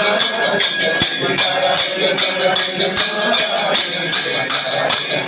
Thank you.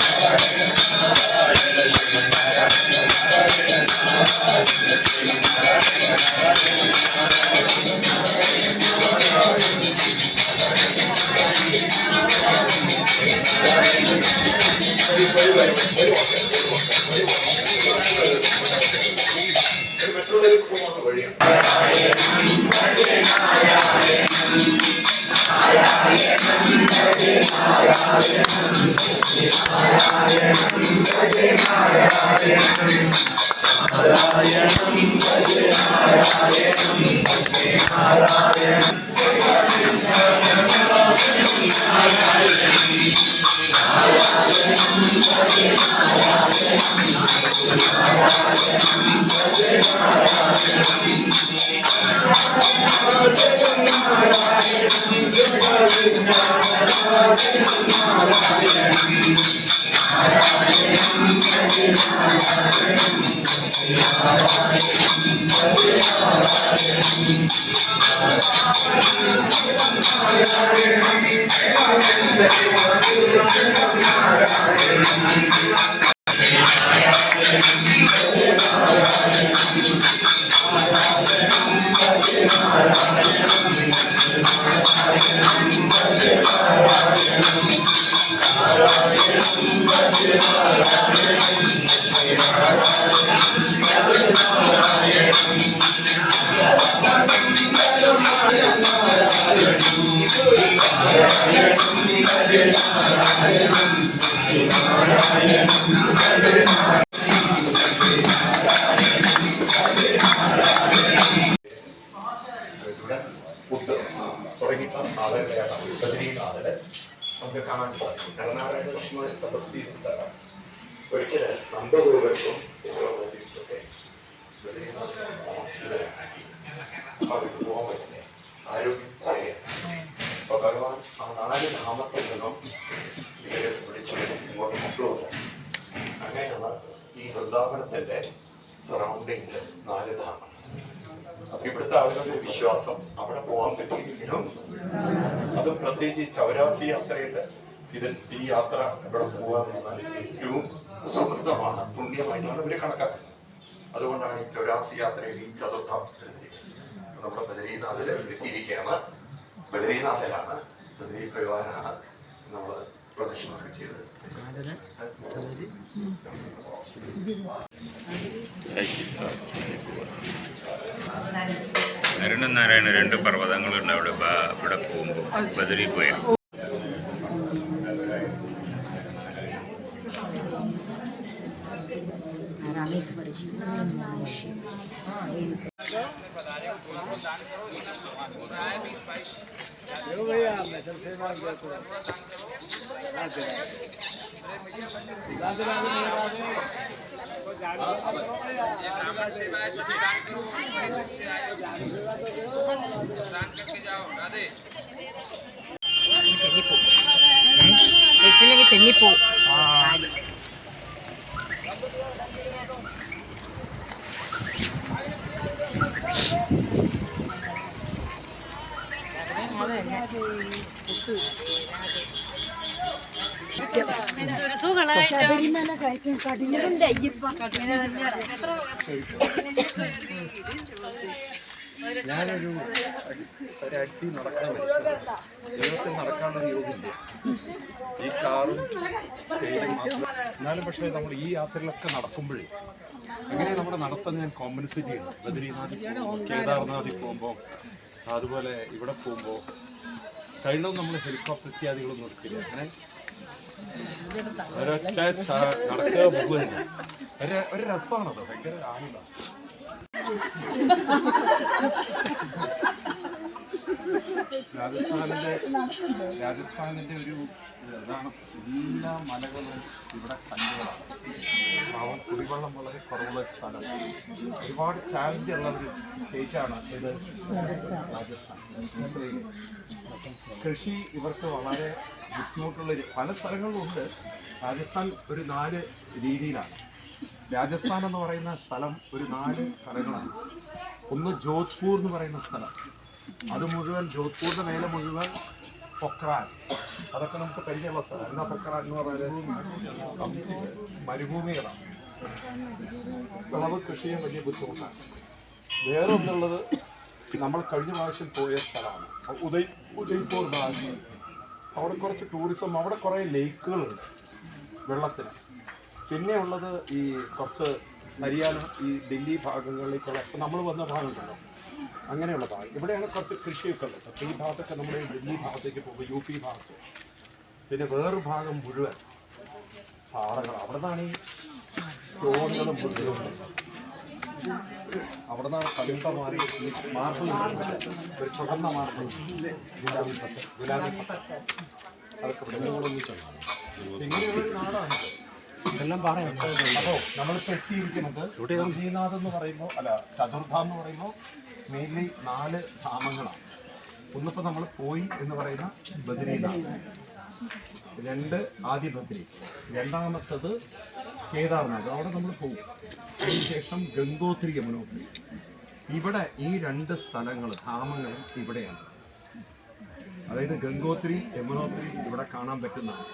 നമുക്ക് കാണാൻ സാധിക്കും കർണാടക ലക്ഷ്മണ തപസ് ചെയ്ത സ്ഥലം ഒരിക്കൽ ഒക്കെ ബദ്രീനാഥിൽ ഇതിലാക്കി അവർക്ക് പോകാൻ പറ്റില്ല ആരോഗ്യം ശരിയാണ് അപ്പൊ ഭഗവാൻ ആ നാല് നാമത്തിൽ നിന്നും ഇവരെ അങ്ങനെയാണ് ഈ വൃന്ദാവനത്തിന്റെ സറൗണ്ടിങ് നാല് ധാമം അപ്പൊ ഇവിടുത്തെ ആളുകളുടെ വിശ്വാസം അവിടെ പോകാൻ പറ്റിയില്ലെങ്കിലും അതും പ്രത്യേകിച്ച് ചൗരാസി യാത്രയുടെ ഇതിൽ ഈ യാത്ര ഇവിടെ പോകാൻ ഏറ്റവും സുഹൃതമാണ് പുണ്യമായിട്ടാണ് ഇവർ കണക്കാക്കുന്നത്. അതുകൊണ്ടാണ് ഈ ചൗരാസി യാത്രയിൽ ഈ ചതുർത്ഥം നമ്മുടെ ബദരീനാഥിലെ എത്തിയിരിക്കുകയാണ്. ബദരീനാഥയിലാണ്. ബദരീ ഭഗവാനാണ് നമ്മൾ പ്രദക്ഷിണമൊക്കെ ചെയ്തത്. നരണനാരായണ രണ്ട് പർവതങ്ങളുണ്ട് അവിടെ ഇവിടെ പോകുമ്പോൾ ബദരി പോയാൽ രാമേശ്വരജി తెన్నిపో తెన్నిపో ശബരിമല കഴിക്കും കഠിനന്റെ അയ്യപ്പ? ഞാനൊരു അടി നടക്കാൻ ദൈവത്തിൽ നടക്കാനുള്ള യോഗില്ല ഈ കാറും മാത്രം. എന്നാലും പക്ഷേ നമ്മൾ ഈ യാത്രയിലൊക്കെ നടക്കുമ്പോഴേ എങ്ങനെ നമ്മുടെ നടത്തം ഞാൻ കോമ്പൻസേറ്റ് ചെയ്യണം ബദ്രീനാഥിൽ കേദാർനാഥിൽ പോകുമ്പോൾ അതുപോലെ ഇവിടെ പോകുമ്പോൾ കഴിയണം നമ്മൾ ഹെലികോപ്റ്റർ ഇത്യാദികളൊന്നും എടുക്കില്ല അങ്ങനെ ഒരൊറ്റ നടക്കുക പോകുന്നില്ല ഒരു ഒരു രസമാണത്. ഭയങ്കര ആനന്ദം രാജസ്ഥാനിന്റെ രാജസ്ഥാനിന്റെ ഒരു ഇതാണ്. എല്ലാ മലകളും ഇവിടെ കല്ലുകളാണ്. പാവം കുടിവെള്ളം വളരെ കുറവുള്ള സ്ഥലം ഒരുപാട് ചാലഞ്ച് ഉള്ള ഒരു സ്റ്റേറ്റാണ് ഇത് രാജസ്ഥാൻ. കൃഷി ഇവർക്ക് വളരെ ബുദ്ധിമുട്ടുള്ള പല സ്ഥലങ്ങളിലും ഉണ്ട്. രാജസ്ഥാൻ ഒരു നാല് രീതിയിലാണ്. രാജസ്ഥാൻ എന്ന് പറയുന്ന സ്ഥലം ഒരു നാല് സ്ഥലങ്ങളാണ് ഒന്ന് ജോധ്പൂർ എന്ന് പറയുന്ന സ്ഥലം. അത് മുഴുവൻ ജോധ്പൂരിന്റെ മേലെ മുഴുവൻ പൊക്രാൻ. അതൊക്കെ നമുക്ക് പരിചയമുള്ള സ്ഥലം. എന്താ പൊക്രാൻ എന്ന് പറയുന്നത് മരുഭൂമികളാണ്. വിളവ് കൃഷിയും വലിയ ബുദ്ധിമുട്ടാണ്. വേറെ ഒന്നുള്ളത് നമ്മൾ കഴിഞ്ഞ പ്രാവശ്യം പോയ സ്ഥലമാണ്. ഉദയ് ഉദയ്പൂർ ഭാഗം അവിടെ കുറച്ച് ടൂറിസം അവിടെ കുറേ ലേക്കുകളുണ്ട് വെള്ളത്തിന്. പിന്നെ ഉള്ളത് ഈ കുറച്ച് ഹരിയാന ഈ ഡൽഹി ഭാഗങ്ങളിലേക്കുള്ള നമ്മൾ വന്ന ഭാഗമുണ്ടല്ലോ അങ്ങനെയുള്ള ഭാഗം. ഇവിടെയാണ് കുറച്ച് കൃഷിയൊക്കെ ഉള്ളത്. അപ്പോൾ ഈ ഭാഗത്തൊക്കെ നമ്മൾ ഡൽഹി ഭാഗത്തേക്ക് പോകുമ്പോൾ യു പി ഭാഗത്ത്. പിന്നെ വേറൊരു ഭാഗം മുഴുവൻ പാറകൾ അവിടെ നിന്നാണ് ഈ സ്റ്റോണുകളും മുഴുവൻ അവിടെ നിന്നാണ് ഈ മാർബിൾ ഒരു ചുവന്ന മാർബിൾ ഗുലാബി പത്ത് ഗുലാബി പത്ത് അതൊക്കെ ഇവിടെ നിന്നൊന്നിച്ചാണ് ഇങ്ങനെയുള്ള നാടാണ് ഇതെല്ലാം പറയാം. അപ്പോ നമ്മളിപ്പോ എത്തിയിരിക്കുന്നത് ശ്രീനാഥ് എന്ന് പറയുമ്പോൾ അല്ല ചതുർധാം എന്ന് പറയുമ്പോൾ മെയിൻലി നാല് ധാമങ്ങളാണ്. ഒന്നിപ്പോ നമ്മൾ പോയി എന്ന് പറയുന്ന ബദ്രീനാഥ് രണ്ട് ആദ്യ ബദ്രി രണ്ടാമത്തത് കേദാർനാഥ്. അവിടെ നമ്മൾ പോകും അതിനുശേഷം ഗംഗോത്രി യമുനോത്രി. ഇവിടെ ഈ രണ്ട് സ്ഥലങ്ങൾ ധാമങ്ങളും ഇവിടെയാണ്. അതായത് ഗംഗോത്രി യമുനോത്രി ഇവിടെ കാണാൻ പറ്റുന്നതാണ്.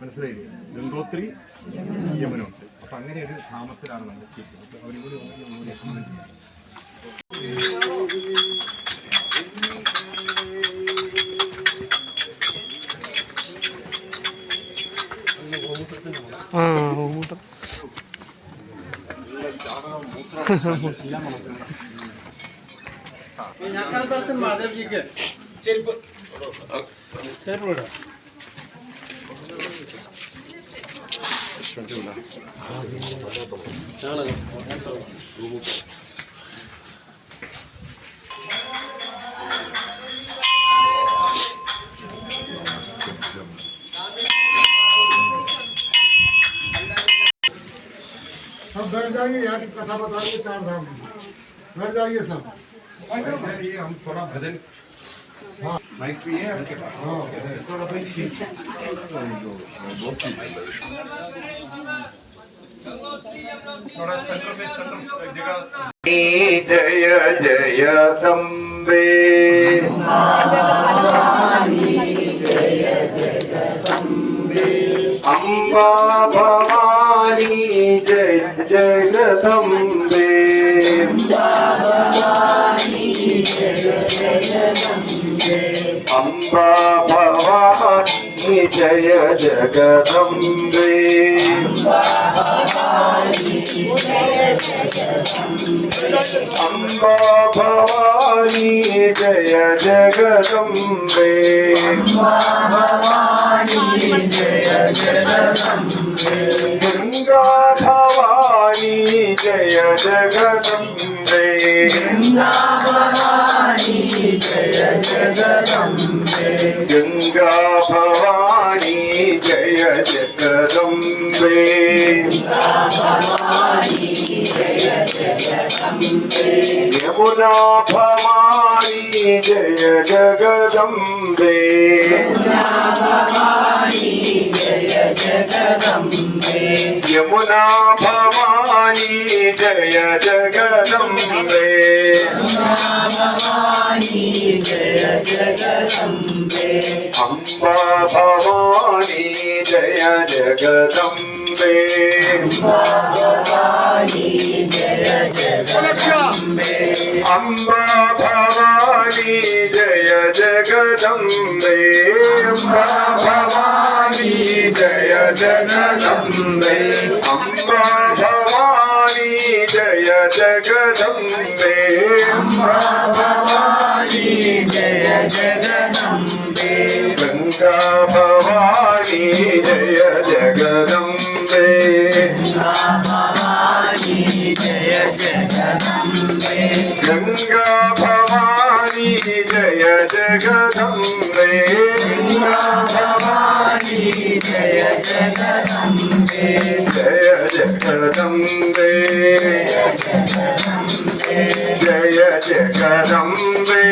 മനസ്സിലായില്ലേ? ഗംഗോത്രി യമുനോത്രി. അപ്പൊ അങ്ങനെ ഒരു ധാമത്തിലാണ് നമ്മൾ എത്തിയിട്ടുള്ളത് കൂടി ഞാൻ ദർശൻ മാധവ്ജിക്ക്. ചെരുപ്പ്. ചെരുപ്പ് महादेव जी के सब बैठ जाइए, यहाँ की कथा बताइए चार धाम बैठ जाइए सब। हम थोड़ा भजन माइक भी है आपके पास हाँ थोड़ा भजन थोड़ा सेंटर में सेंटर जगह जय जय तम्बे अम्बा भवानी जय जगदम्बे अम्बा भवानी जय जगदम्बे अम्बा भवानी जय जगदम्बे गंगा भवानी जय जगदम्बे गंगा भवानी जय जगदम्बे यमुना भवानी जय जगदम्बे यमुना भवानी जय जगदम्बे ഭവാനി ജയ ജഗദംബേ അംബ ഭവാനി ജയ ജഗദംബേ അംബ ഭവാനി ജയ ജഗദംബേ അംബ ഭവാനി ജയ ജഗദംബേ അംബ ഭവാനി ജയ ജഗദംബേ അംബ भवानी जय जगदम्बे अम्बा भवानी जय जगदम्बे गंगा भवानी जय जगदम्बे गंगा भवानी जय जगदम्बे गंगा भवानी जय जगदम्बे जय जगदम्बे जय जगदम्बे ജഗദംബേ ജയ ജഗദംബേ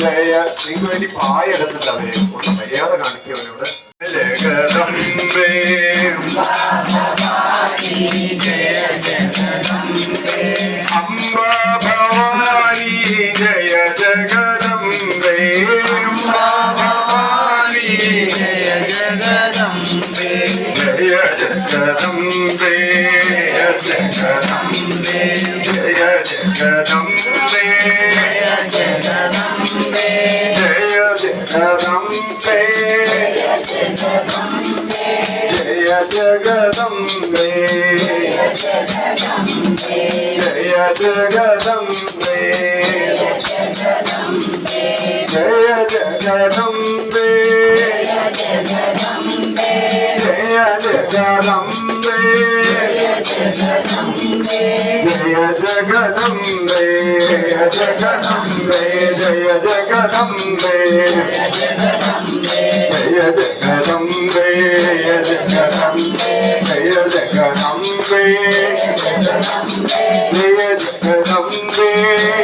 ജയ നിങ്ങൾക്ക് വേണ്ടി പായെടുത്തിട്ട് അവരെ ഒന്ന് മര്യാദ കാണിക്കവനോട് ജഗദംബേ జగదంబే. జయ జగదంబే. జయ జగదంబే. జయ జగదంబే. జయ జగదంబే. జయ జగదంబే. జయ జగదంబే జయ జగదంబే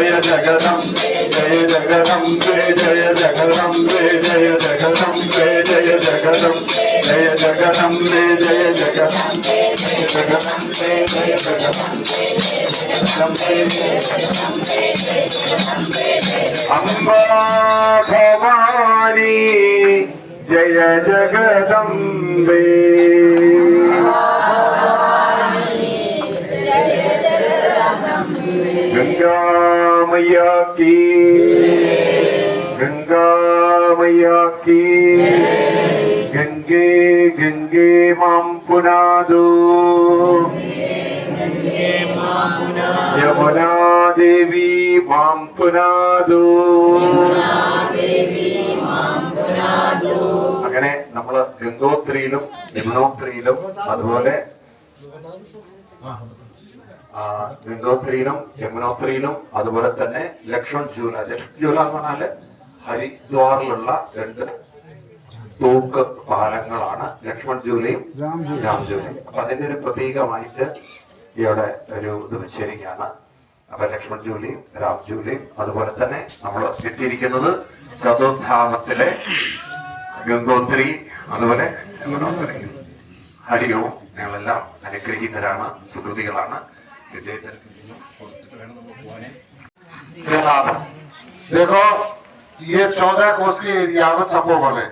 జయ జగదంబే జయ జగదంబే జయ జగదంబే జయ జగదంబే జయ జగదం జయ జగదంబే జయ జగదంబే జయ జగదంబే జయ జగదంబే అంబా భవానీ జయ జగదంబే गंगा मैया की गंगा मैया की गंगे गंगे मां पुनादो यमुना देवी मां पुनादो അങ്ങനെ നമ്മൾ ഗംഗോത്രിയിലും യമുനോത്രിയിലും അതുപോലെ ആ, ഗംഗോത്രിയിലും യമുനോത്രിയിലും അതുപോലെ തന്നെ ലക്ഷ്മൺ ജൂല ലക്ഷ്മൺ ജൂല എന്ന് പറഞ്ഞാൽ ഹരിദ്വാറിലുള്ള രണ്ട് തൂക്ക് പാലങ്ങളാണ്. ലക്ഷ്മൺ ജൂലയും രാം ജൂലയും. അപ്പൊ അതിന്റെ ഒരു പ്രതീകമായിട്ട് ഇവിടെ ഒരു ഇത് വെച്ചിരിക്കുകയാണ് അപ്പൊ ലക്ഷ്മൺ ജൂലിയും രാം ജൂലയും അതുപോലെ തന്നെ നമ്മൾ എത്തിയിരിക്കുന്നത് ചതുർധാമത്തിലെ ഗംഗോത്രി അതുപോലെ ഹരിയോ. ഞങ്ങളെല്ലാം അനുഗ്രഹീതരാണ് സുഹൃതികളാണ്. देखो ये चौदह कोस के एरिया में तपोवन है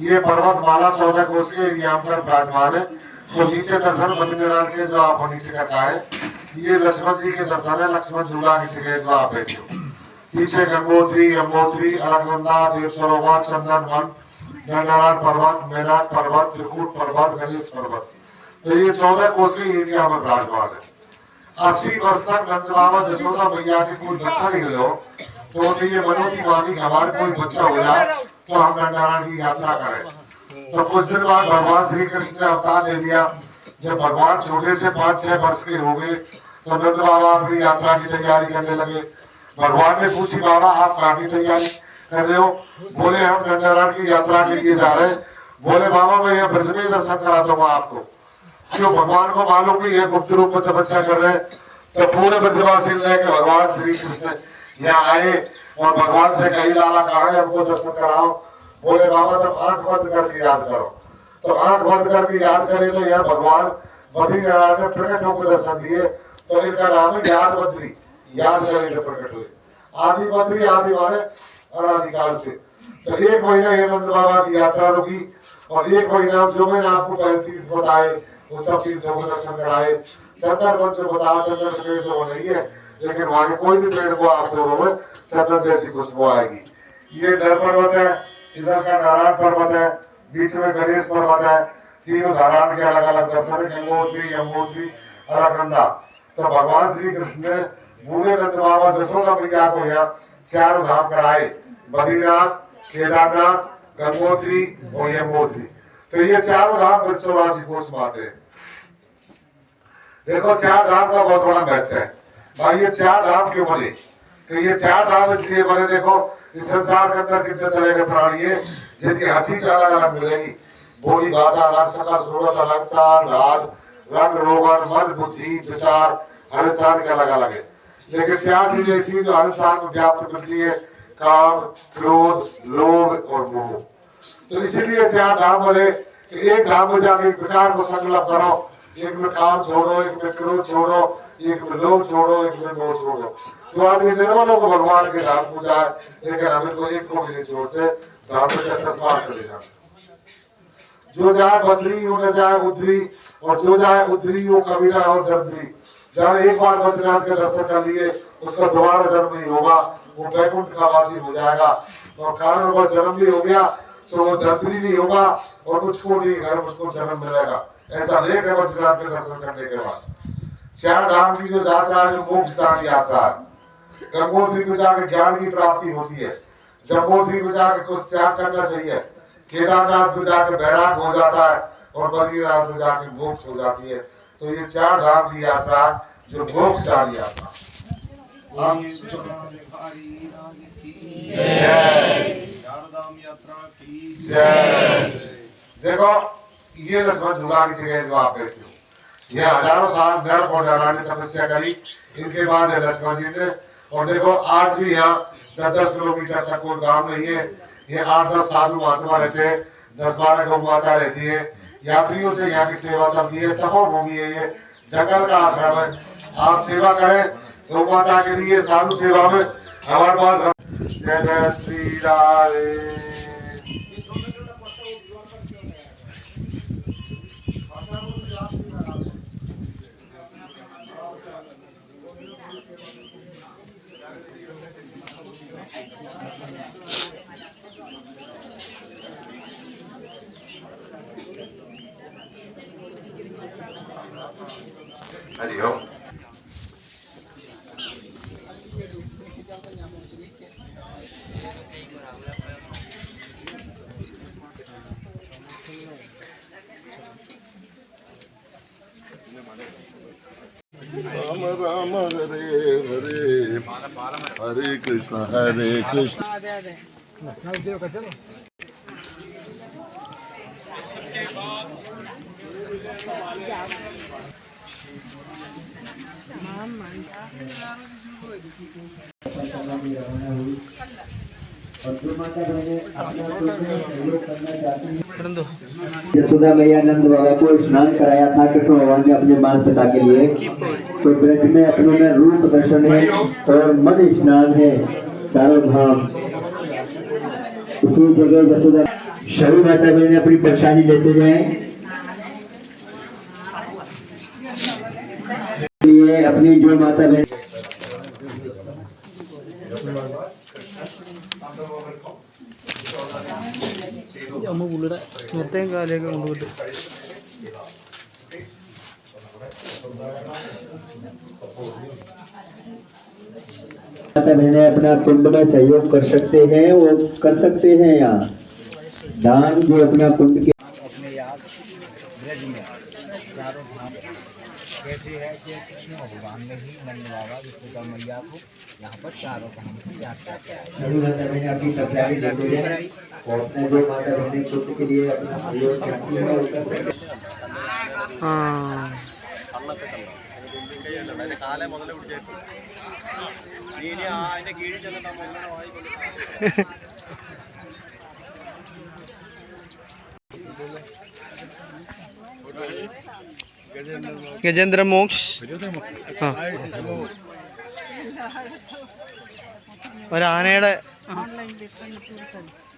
ये पर्वतमाला चौदह कोस के एरिया पर विराजमान है तो नीचे दर्शन बद्रीनाथ के जो आप नीचे करता है, ये लक्ष्मण जी के दर्शन है, लक्ष्मण झूला की जगह जो आप बैठे हो। पीछे गंगोत्री यमोत्री अलकनंदा देव सरोवर, चंदन वन गंगारायण पर्वत मेनाक पर्वत, त्रिकूट पर्वत, गणेश पर्वत। तो ये चौदह कोस के एरिया में विराजमान है। अस्सी वर्ष तक नंद बाबा यशोदा मैया के कोई बच्चा नहीं हुआ तो उन्हें ये मानी कि हमारे कोई बच्चा हो जाए तो हम नंदारायण की यात्रा करें तो कुछ दिन बाद भगवान श्री कृष्ण ने अवतार ले लिया जब भगवान छोटे से पाँच छह वर्ष के हो गए तो नंद बाबा अपनी यात्रा की तैयारी करने लगे भगवान ने पूछी बाबा आप कहाँ की तैयारी कर रहे हो बोले हम गंगाराम की यात्रा के लिए जा रहे बोले बाबा मैं यहाँ ब्रज में दर्शन कराता हूँ आपको क्यों भगवान को मालूम कि ये गुप्त रूप में तपस्या कर रहे हैं तो पूरे ब्रजवासी लेके भगवान श्री कृष्ण यहाँ आए और भगवान से कही, लाला, कहा है? हमको दर्शन कराओ। बोले, बाबा, तुम आँख बंद करके याद करो। तो आँख बंद करके याद करें तो यहाँ भगवान बद्रीनारायण ने प्रकट होकर दर्शन दिए। तो इनका नाम है याद बद्री। याद करके प्रकट हुए। आदि बद्री, आदि माने अनादिकाल से। तो एक महीना ये नंद बाबा की यात्रा रुकी और एक महीना जो मैंने आपको पहले बताए वो सब तीर्थों को दर्शन कराए चंदन वन जो बताओ, चंदन पेड़ तो नहीं है लेकिन वहाँ के कोई भी पेड़ को आप में चंदन जैसी खुशबू आएगी। ये नर पर्वत है, इधर का नारायण पर्वत है, बीच में गणेश पर्वत है, तीनों धारान के अलग अलग दर्शन गंगोत्री, यमुनोत्री अलकनंदा तो भगवान श्री कृष्ण ने बूढ़े नंद बाबा जसोदा मैया को यहाँ चार धाम कराए, बद्रीनाथ, केदारनाथ, गंगोत्री और यमुनोत्री। तो ये चारों धाम चौरासी कोष में आते हैं। देखो, चार धाम का बहुत बड़ा महत्व है। भाई ये चार धाम क्यों बने? कि ये चार धाम इसलिए बने, देखो, इस संसार के अंदर कितने तरह के प्राणी है, जिनकी हर चीज़ अलग अलग मिलेगी। बोली भाषा अलग सकल सूरत अलग चाल ढाल रंग, रोगन, मन, बुद्धि, विचार, हर इंसान के अलग अलग है। लेकिन चार चीज़ें ऐसी जो हर इंसान को व्याप्त करती है, काम, क्रोध, लोभ और मोह। तो इसीलिए चार धाम बोले कि एक धाम में जाके एक प्रकार को संकल्प करो। एक में काम छोड़ो, एक में क्रोध छोड़ो, एक में लोभ छोड़ो, एक में मोह छोड़ो। तो आदमी निर्मलों को भगवान के धाम पूजा है, लेकिन हमें तो एक को भी नहीं छोड़ते धाम में से दस बार चले जाते जो जाए बद्री वो न जाए उधरी और जो जाए उधरी वो कबीरा और दर्दरी जहाँ एक बार बद्रीनाथ के दर्शन कर लिए, उसका दोबारा जन्म नहीं होगा, वो बैकुंठ का वासी हो जाएगा। और कारण जन्म भी हो गया तो वो दर्दरी नहीं होगा और मुझको नहीं घर उसको जन्म मिलेगा। ऐसा लेख है बद्रीनाथ के दर्शन करने के बाद। चार धाम की जो यात्रा है जो मोक्ष दान यात्रा है गंगोत्री को जाकर ज्ञान की प्राप्ति होती है। जम्बोत्री को जाकर कुछ त्याग करना चाहिए। केदारनाथ को जाकर बैराग हो जाता है और बद्रीनाथ को जाकर मोक्ष हो जाती है। तो ये चार धाम की यात्रा जो मोक्ष दान यात्रा हम चारधाम यात्रा की। जय। देखो, ये लक्ष्मण झूला की जगह जो आप बैठे हो, ये हज़ारों साल नर और नारायण ने तपस्या करी, इनके बाद लक्ष्मण जी ने और देखो, आज भी यहाँ दस दस किलोमीटर तक कोई गाँव नहीं है। ये आठ दस साधु महात्मा रहते हैं दस बारह गौ माता रहती है। यात्रियों से यहाँ की सेवा चलती है, तपोभूमि है ये। जंगल का आश्रम है। आप सेवा करें, गौ माता के लिए साधु सेवा में, हमारे पास जय जय श्री राधे हरि কৃষ্ণ হরে কৃষ্ণ। মাম यशोदा मैया नंद बाबा को स्नान कराया था कृष्ण भगवान ने अपने माता पिता के लिए तो ब्रज में अपनों में रूप दर्शन है और मन स्नान है चारों धाम उसी जगह यशोदा सभी माता बहने अपनी परेशानी लेते जाए अपनी जो माता बहन അമ്മ പുള്ളിയുടെ മെത്തയും കാലയൊക്കെ കൊണ്ടുപോയിട്ട് माता बहने अपना कुंड में सहयोग कर सकते हैं वो कर सकते हैं यहाँ दान जो अपना कुंड के कैसे है कि कृष्ण भगवान ने ही नंद बाबा विष्णुदा मैया को यहाँ पर चारों धाम की यात्रा कराई ഗജേന്ദ്ര മോക്ഷ്. ഒരാനയുടെ ഓൺലൈൻ ഡിഫറൻസ് കൊടുക്കുന്നു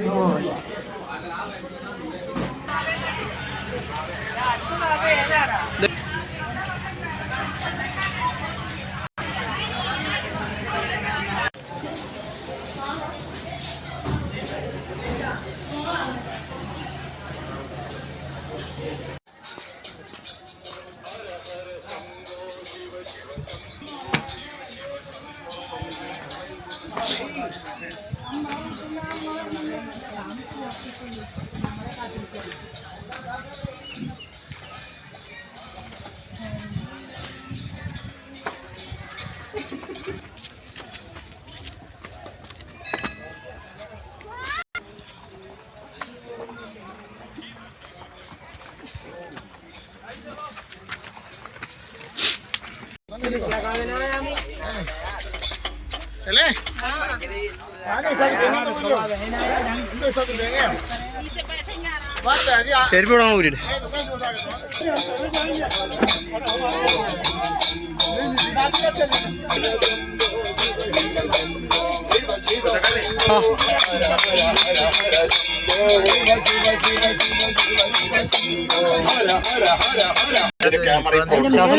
Oh, yeah. ചെരുപ്പ് വിടാൻ കൂടിയിട്ട് ശ്വാസം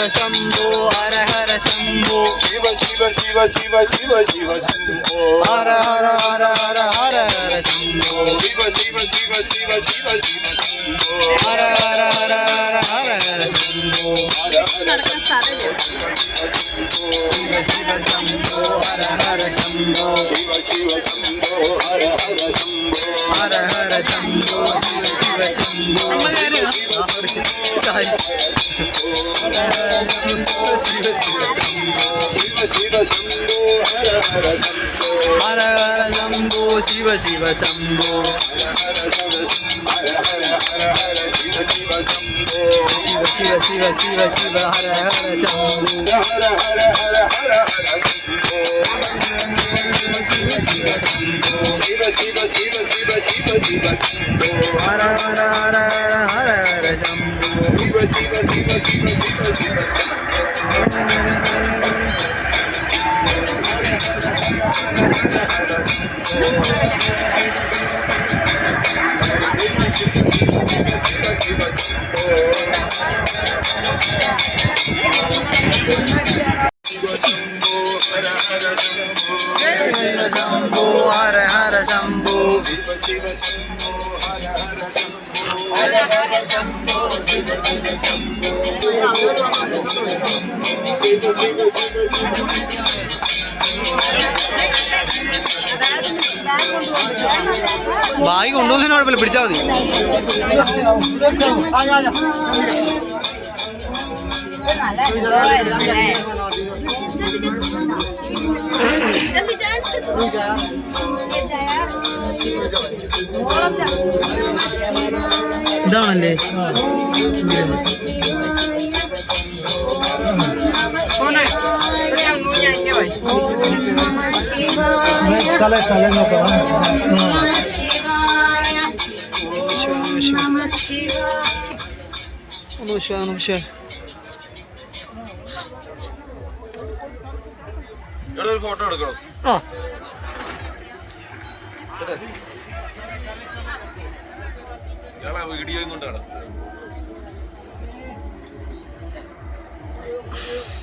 Shiva Shambho Hara Hara Shambho Shiva Shiva Shiva Shiva Shiva Shiva Shambho Hara Hara Hara Hara Hara Hara Shambho Shiva Shiva Shiva Shiva Shiva Shiva Shambho Hara Hara Hara Hara Hara Hara Shambho Hara Hara Shiva Shiva Shambho Hara Hara Shambho Shiva Shiva Shambho Hara Hara Shambho Hara Hara Shambho Shiva Shiva Shambho Har Har Shambho Shiv Shiv Shambho Shiv Shiv Shiv Shiv Shiv Har Har Shambho Har Har Har Har Har Shiv Shiv Shiv Shiv Shiv Shiv Shiv Shambho Har Har Thank you. Cable പിടിച്ചാൽ മതി. ഇതാണല്ലേ? തല തല നോക്കാം. നമസ്കാരം നമസ്കാരം photo എടുക്കണം? ആ. വീഡിയോയും കൊണ്ടാണ് ഇതിന്റെ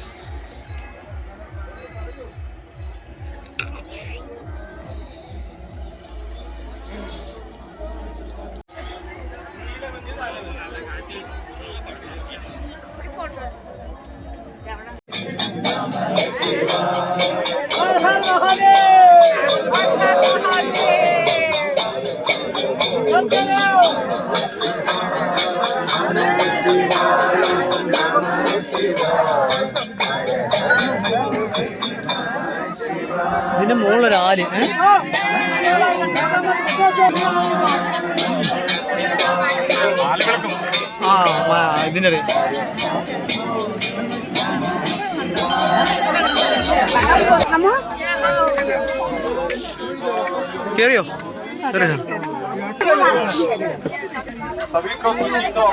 ആ, ഇതിന്റെ അറിയാം കേറിയോ കേറിയോ सभी को खुशी तो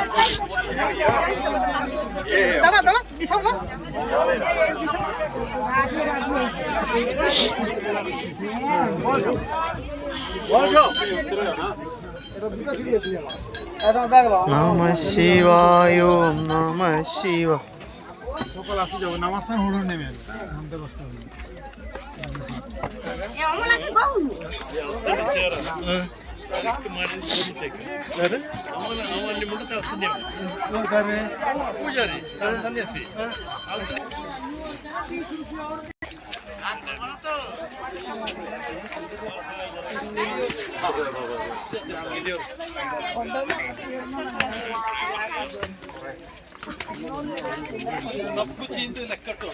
নম শিবায় নম শিবা সকাল আসি যাবো নামাজ স্থান হলো নেমে ঘন্টা দশটা হলো పూజారి తప్పు చేయింది లెక్కట్టు